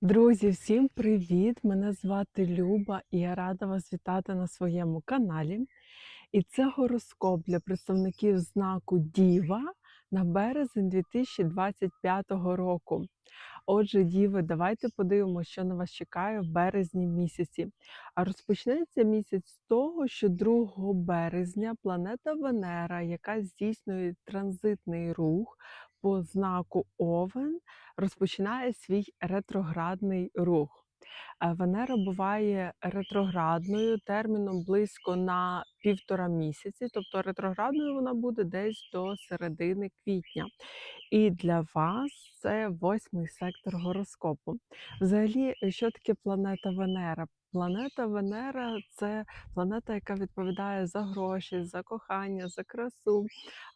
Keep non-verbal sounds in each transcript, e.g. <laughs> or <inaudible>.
Друзі, всім привіт! Мене звати Люба, і я рада вас вітати на своєму каналі. І це гороскоп для представників знаку Діва на березень 2025 року. Отже, Діви, давайте подивимося, що на вас чекає в березні місяці. А розпочнеться місяць з того, що 2 березня планета Венера, яка здійснює транзитний рух по знаку Овен, розпочинає свій ретроградний рух. Е, Венера буває ретроградною терміном близько на півтора місяці, тобто ретроградною вона буде десь до середини квітня. І для вас це восьмий сектор гороскопу. Взагалі, що таке планета Венера? Планета Венера це планета, яка відповідає за гроші, за кохання, за красу.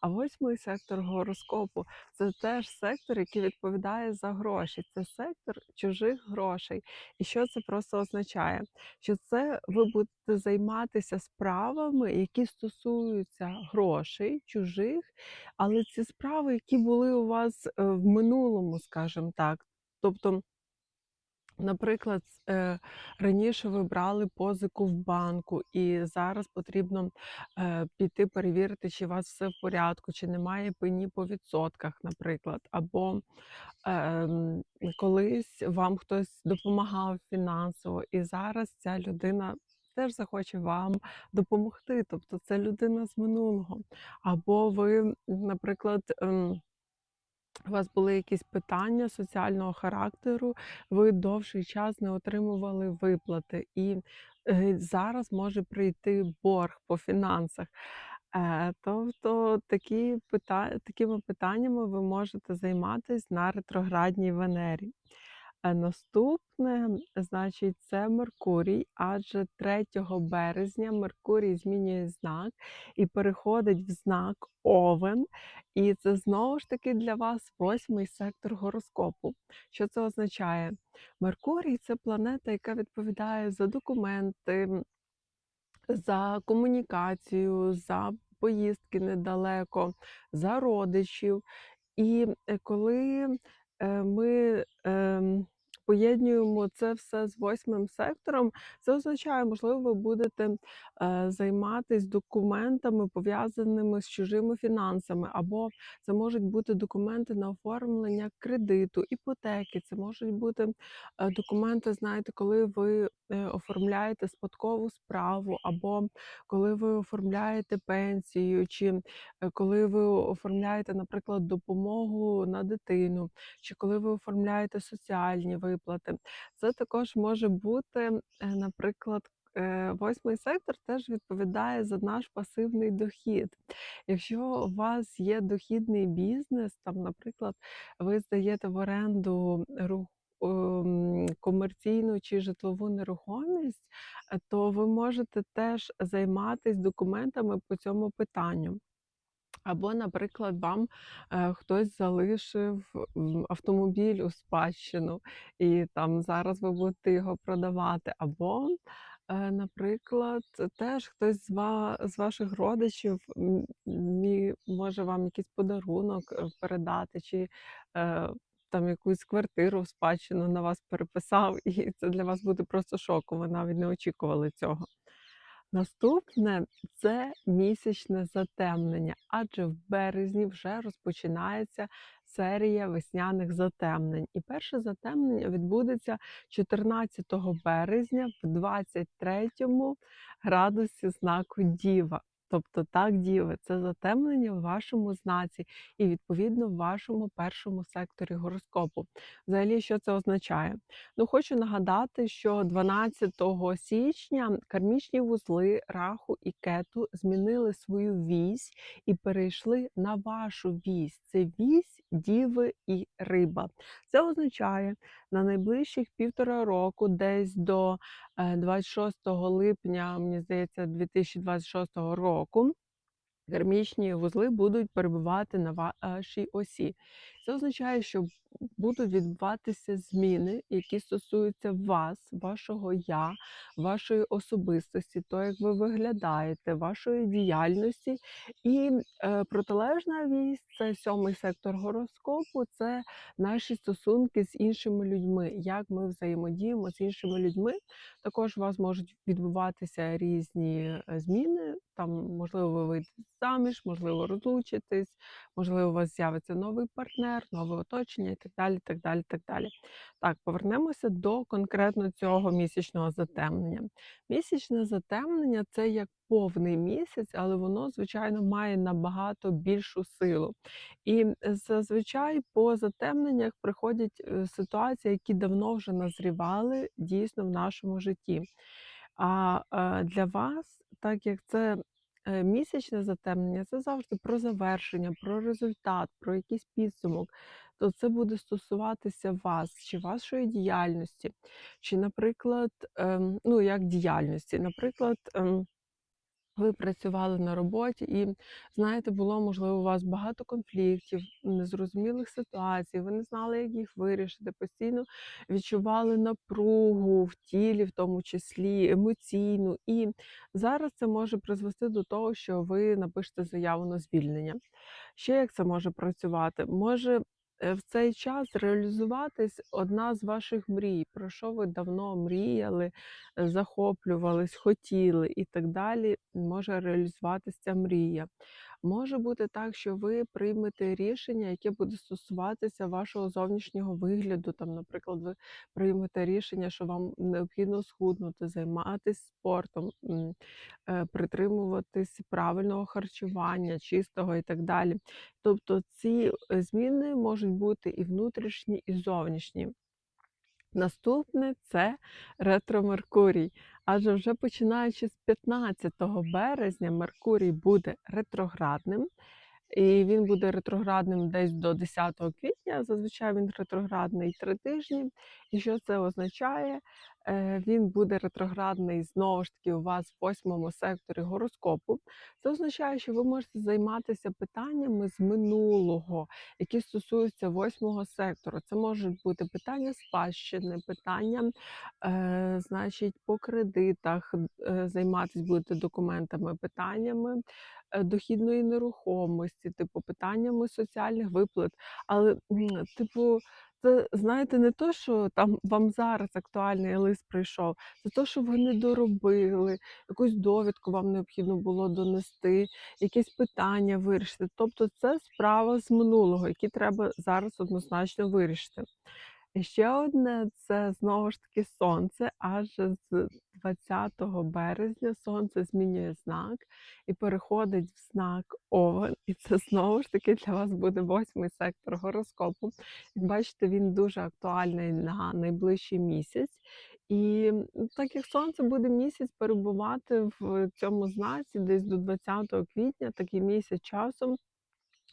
А восьмий сектор гороскопу це теж сектор, який відповідає за гроші. Це сектор чужих грошей. І що це просто означає? Що це ви будете займатися справами, які стосуються грошей чужих, але ці справи, які були у вас е, в минулому, скажімо так. Тобто, Наприклад, е, раніше ви брали позику в банку, і зараз потрібно е, піти перевірити, чи у вас все в порядку, чи немає пені по відсотках, наприклад. Або ем, колись вам хтось допомагав фінансово, і зараз ця людина теж захоче вам допомогти. Тобто це людина з минулого. Або ви, наприклад, ем, у вас були якісь питання соціального характеру, ви довший час не отримували виплати, і е, зараз може прийти борг по фінансах. Е, тобто такі пита... такими питаннями ви можете займатися на ретроградній Венері. Е, Наступне, значить, це Меркурій, адже 3 березня Меркурій змінює знак і переходить в знак Овен. І це знову ж таки для вас восьмий сектор гороскопу. Що це означає? Меркурій це планета, яка відповідає за документи, за комунікацію, за поїздки недалеко, за родичів. І е, коли ми ем, поєднуємо це все з восьмим сектором, це означає, можливо, ви будете е, займатися документами, пов'язаними з чужими фінансами, або це можуть бути документи на оформлення кредиту, іпотеки, це можуть бути е, документи, знаєте, коли ви е, оформляєте спадкову справу, або коли ви оформляєте пенсію, чи коли ви оформляєте, наприклад, допомогу на дитину, чи коли ви оформляєте соціальні виплати. Це також може бути, е, наприклад, е, Восьмий сектор теж відповідає за наш пасивний дохід. Якщо у вас є дохідний бізнес, там, наприклад, ви здаєте в оренду ем, комерційну чи житлову нерухомість, е, то ви можете теж займатися документами по цьому питанню. Або, наприклад, вам е, хтось залишив автомобіль у спадщину, і там зараз ви будете його продавати. Або, е, наприклад, теж хтось з, ва- з ваших родичів може вам якийсь подарунок е, передати, чи там якусь квартиру в спадщину на вас переписав, <laughs> і це для вас буде просто шоком. Ви навіть не очікували цього. Наступне це місячне затемнення, адже в березні вже розпочинається серія весняних затемнень. І перше затемнення відбудеться 14 березня в 23 градусі знаку Діва. Тобто так, діви, це затемнення в вашому знаці і відповідно в вашому першому секторі гороскопу. Взагалі, що це означає? Ну, хочу нагадати, що 12 січня кармічні вузли Раху і Кету змінили свою вісь і перейшли на вашу вісь. Це вісь, діви і риба. Це означає на найближчих півтора року, десь до 26 липня, мені здається, 2026 року. Кармічні вузли будуть перебувати на вашій осі. Це означає, що будуть відбуватися зміни, які стосуються вас, вашого я, вашої особистості, то як ви виглядаєте, вашої діяльності. І е, протилежна вість це сьомий сектор гороскопу, це наші стосунки з іншими людьми, як ми взаємодіємо з іншими людьми. Також у вас можуть відбуватися різні е, зміни. Там, можливо, ви вийдете заміж, можливо, розлучитесь, можливо, у вас з'явиться новий партнер, нове оточення і так далі. так далі, так далі. Так, повернемося до конкретно цього місячного затемнення. Місячне затемнення це як повний місяць, але воно, звичайно, має набагато більшу силу. І зазвичай по затемненнях приходять е, ситуації, які давно вже назрівали дійсно в нашому житті. А е, для вас, так як це місячне затемнення, це завжди про завершення, про результат, про якийсь підсумок, то це буде стосуватися вас чи вашої діяльності, чи, наприклад, ем, ну як діяльності, наприклад. Ви працювали на роботі, і знаєте, було можливо у вас багато конфліктів, незрозумілих ситуацій. Ви не знали, як їх вирішити. Постійно відчували напругу в тілі, в тому числі емоційну. І зараз це може призвести до того, що ви напишете заяву на звільнення. Ще як це може працювати? Може в цей час реалізуватись одна з ваших мрій, про що ви давно мріяли, е, захоплювались, хотіли і так далі. Може реалізуватися ця мрія. Може бути так, що ви приймете рішення, яке буде стосуватися вашого зовнішнього вигляду. Там, наприклад, ви приймете рішення, що вам необхідно схуднути, займатися спортом, е, притримуватись правильного харчування, чистого і так далі. Тобто ці е, зміни можуть бути і внутрішні, і зовнішні. Наступне це ретро Меркурій. Адже вже починаючи з 15 березня Меркурій буде ретроградним. І він буде ретроградним десь до 10 квітня. Зазвичай він ретроградний три тижні. І що це означає? Е, Він буде ретроградний знову ж таки у вас в восьмому секторі гороскопу. Це означає, що ви можете займатися питаннями з минулого, які стосуються восьмого сектору. Це можуть бути питання спадщини, питання, е, значить, по кредитах, е, займатися будете документами, питаннями е, дохідної нерухомості, типу питаннями соціальних виплат. Але, типу, це знаєте, не то, що там вам зараз актуальний лист прийшов, це то, що ви не доробили, якусь довідку вам необхідно було донести, якесь питання вирішити. Тобто це справа з минулого, які треба зараз однозначно вирішити. Ще одне це знову ж таки сонце. Аж з 20 березня сонце змінює знак і переходить в знак Овен. І це знову ж таки для вас буде восьмий сектор гороскопу. Як бачите, він дуже актуальний на найближчий місяць. І так як сонце буде місяць перебувати в цьому знаці, десь до 20 квітня, такий місяць часом.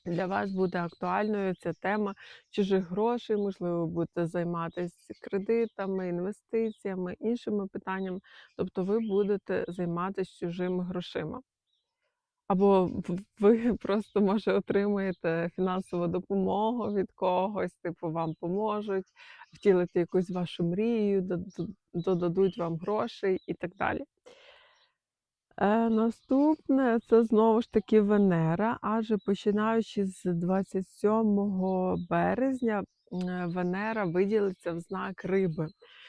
Для вас буде актуальною ця тема чужих грошей, можливо, будете займатися кредитами, інвестиціями, іншими питаннями. Тобто ви будете займатися чужими грошима. Або ви <laughs> просто може отримаєте фінансову допомогу від когось, типу вам поможуть втілити якусь вашу мрію, додадуть вам грошей і так далі. Е, наступне це знову ж таки Венера, адже починаючи з 27 березня е, Венера виділиться в знак риби.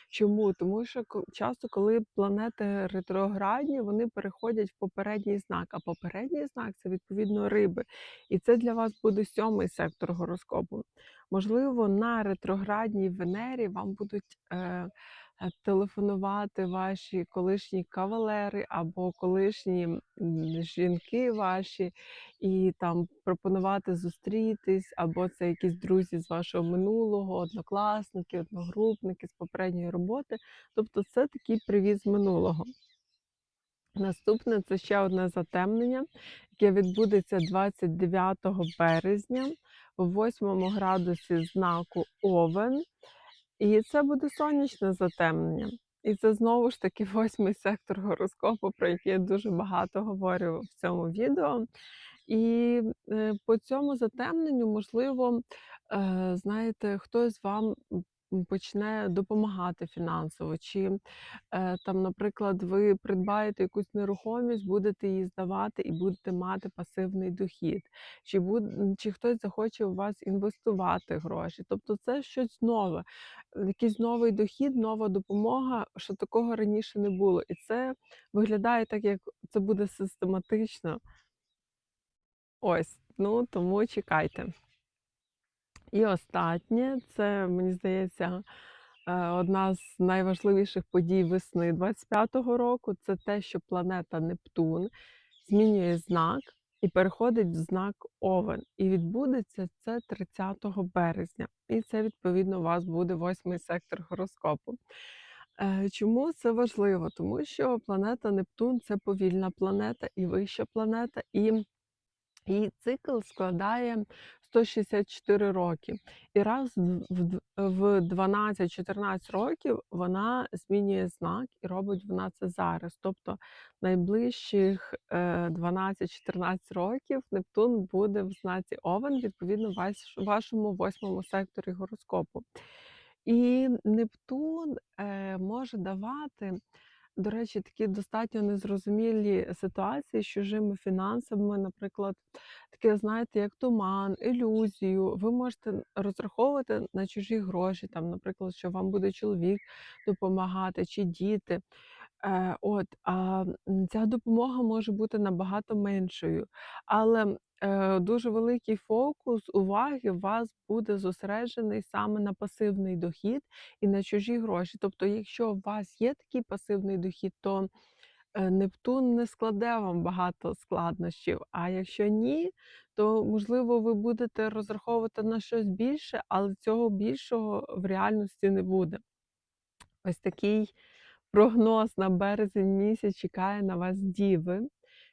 Чому? Тому що часто, коли планети ретроградні, вони переходять в попередній знак, а попередній знак це відповідно риби. І це для вас буде сьомий сектор гороскопу. Можливо, на ретроградній Венері вам будуть. Е, телефонувати ваші колишні кавалери або колишні жінки ваші, і там пропонувати зустрітись, або це якісь друзі з вашого минулого, однокласники, одногрупники з попередньої роботи. Тобто це такий привіз минулого. Наступне це ще одне затемнення, яке відбудеться 29 березня в 8 градусі знаку Овен. І це буде сонячне затемнення. І це знову ж таки <laughs> восьмий сектор гороскопу, про який я дуже багато говорю в цьому відео. І, е, по цьому затемненню, можливо, е, знаєте, хтось вам почне допомагати фінансово, чи, е, там, наприклад, ви придбаєте якусь нерухомість, будете її здавати і будете мати пасивний дохід, чи буд чи хтось захоче у вас інвестувати гроші. Тобто це щось нове, е, якийсь новий дохід, нова допомога, що такого раніше не було. І це виглядає так, як це буде систематично. Ось, ну тому чекайте. І останнє, це, мені здається, е, одна з найважливіших подій весни 25-го року це те, що планета Нептун змінює знак і переходить в знак Овен. І відбудеться це 30 березня. І це, відповідно, у вас буде восьмий сектор гороскопу. Е, Чому це важливо? Тому що планета Нептун це повільна планета і вища планета, і Її цикл складає 164 роки. І раз в в д в 12-14 років вона змінює знак і робить вона це зараз. Тобто найближчих, е, 12-14 років Нептун буде в знаці Овен, відповідно, ваш вашому восьмому секторі гороскопу. І Нептун, е, може давати до речі, такі достатньо незрозумілі ситуації з чужими фінансами, наприклад, таке, знаєте, як туман, ілюзію. Ви можете розраховувати на чужі гроші, там, наприклад, що вам буде чоловік допомагати чи діти. Е, от, а ця допомога може бути набагато меншою, але дуже великий фокус уваги у вас буде зосереджений саме на пасивний дохід і на чужі гроші. Тобто, якщо у вас є такий пасивний дохід, то е, Нептун не складе вам багато складнощів. А якщо ні, то можливо ви будете розраховувати на щось більше, але цього більшого в реальності не буде. Ось такий прогноз на березень місяць чекає на вас, діви.